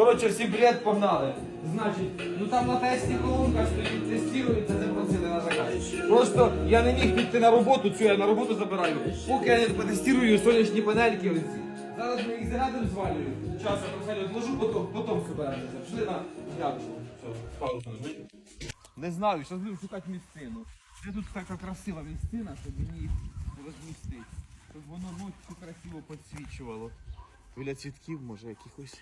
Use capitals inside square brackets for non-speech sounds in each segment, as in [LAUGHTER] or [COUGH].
Коротше, всім привіт, погнали. Значить, ну там на тесті колонка стоїть, тестується, це просили на заказ. Просто я не міг піти на роботу, цю я на роботу забираю, поки я не потестую сонячні панельки оці. Зараз ми їх зарядом звалюю. Час я трохи відложу, потім, потім собираємося. Пішли на грядку. Все, паузу. Не знаю, зараз буду шукати місцину. Де тут така красива місцина, щоб мені їх розмістити. Щоб воно ночі красиво підсвічувало. Біля цвітків, може, якихось.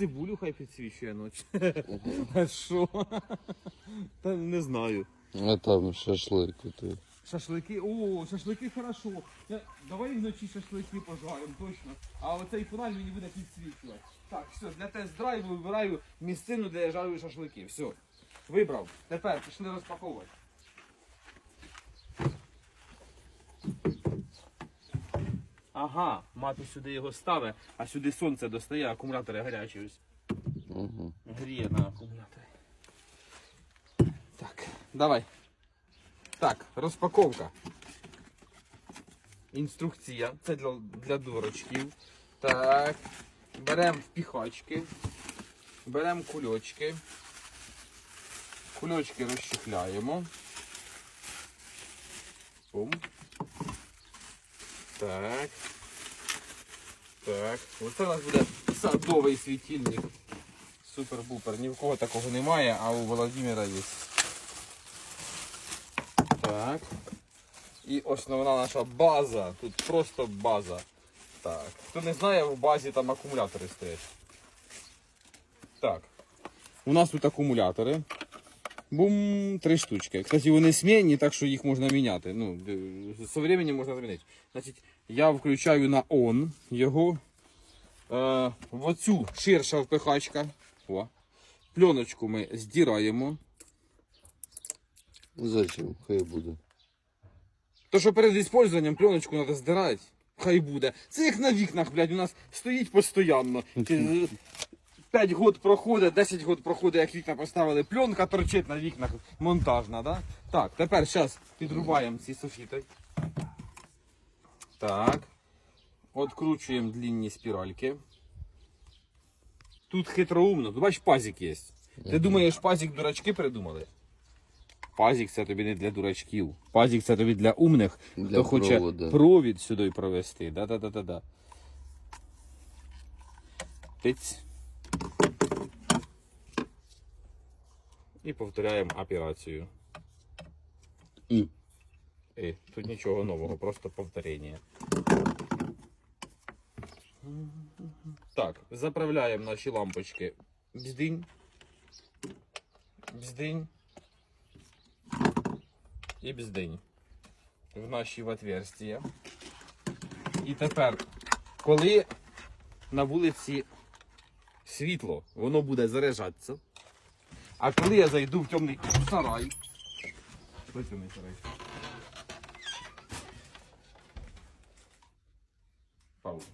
Цибулю хай підсвічує ночі. А що? Та не знаю. А там шашлик. Ти. Шашлики, о, шашлики хорошо. Я- Давай вночі шашлики пожаримо, точно. А оцей фонарь мені буде підсвічувати. Так, все, для тест-драйву вибираю місцину, де я жарю шашлики. Все. Вибрав. Тепер пішли розпаковувати. Ага, мати сюди його ставить, а сюди сонце достає, акумулятори гарячі ось. Угу. Гріє на акумуляторі. Так, давай. Так, розпаковка. Інструкція. Це для, для дурочків. Так. Беремо впіхачки. Беремо кульочки. Кульочки розчехляємо. Бум. Так. Так. Оце у нас буде садовий світильник. Супер-бупер. Ні в кого такого немає, а у Володимира є. Так. І основна наша база. Тут просто база. Так. Хто не знає, в базі там акумулятори стоять. Так. У нас тут акумулятори. Бум, три штучки. Кстати, вони смінні, так що їх можна міняти. Ну, д- з временем можна змінити. Значить, я включаю на on його. Е, в оцю ширша впихачка. О. Пленочку ми здираємо. Зачем? Хай буде. То, що перед використанням пленочку треба здирати, хай буде. Це як на вікнах, блядь, у нас стоїть постійно. [LAUGHS] 5 год проходить, 10 год проходить, як вікна поставили, пленка торчить на вікнах монтажна, да? Так, тепер зараз підрубаємо ці софіти. Так. Откручуємо длинні спіральки. Тут хитроумно. Ти бачиш, пазик є. Ти думаєш, пазик дурачки придумали? Пазик це тобі не для дурачків. Пазик це тобі для умних, Для хто хоче провода. провід сюди провести. Да-да-да-да-да. Тиць. І повторяємо операцію. І. І тут нічого нового, просто повторення. Так, заправляємо наші лампочки. Бздинь. Бздинь. І бздинь. В наші отверстия. І тепер, коли на вулиці світло, воно буде заряджатися. А коли я зайду в темний сарай. Що темний сарай? Пауза.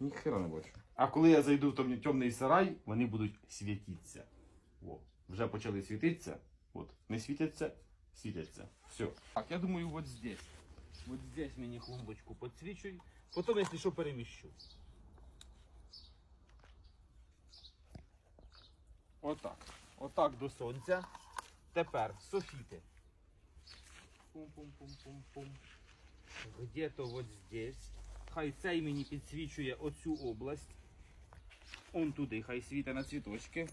Ніхера не бачу. А коли я зайду в темний, темний сарай, вони будуть світитися. О, вже почали світитися. От, не світяться, світяться. Все. Так, я думаю, вот здесь. Вот здесь мені клумбочку підсвічуй. Потім, якщо що, переміщу. Отак. Отак до сонця. Тепер софіти. Пум-пум-пум-пум-пум. Где-то вот здесь. Хай цей мені підсвічує оцю область. Он туди, хай світе на цвіточки.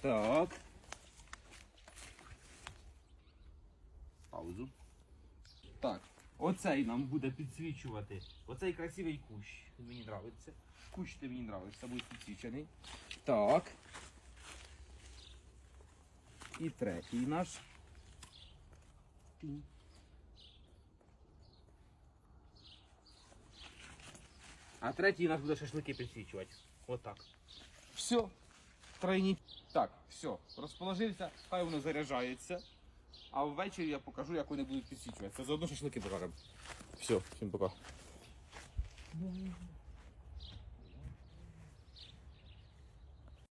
Так. Паузу. Так. Оцей нам буде підсвічувати. Оцей красивий кущ. Мені подобається. Кущ ти мені подобається, буде підсвічений. Так. І третій наш. А третій наш буде шашлики підсвічувати. Отак. Все. Тройні. Так, все. Розположився, хай воно заряджається. А ввечері я покажу, як вони будуть підсвічуватися. Заодно шашлики пожаримо. Все, всім пока.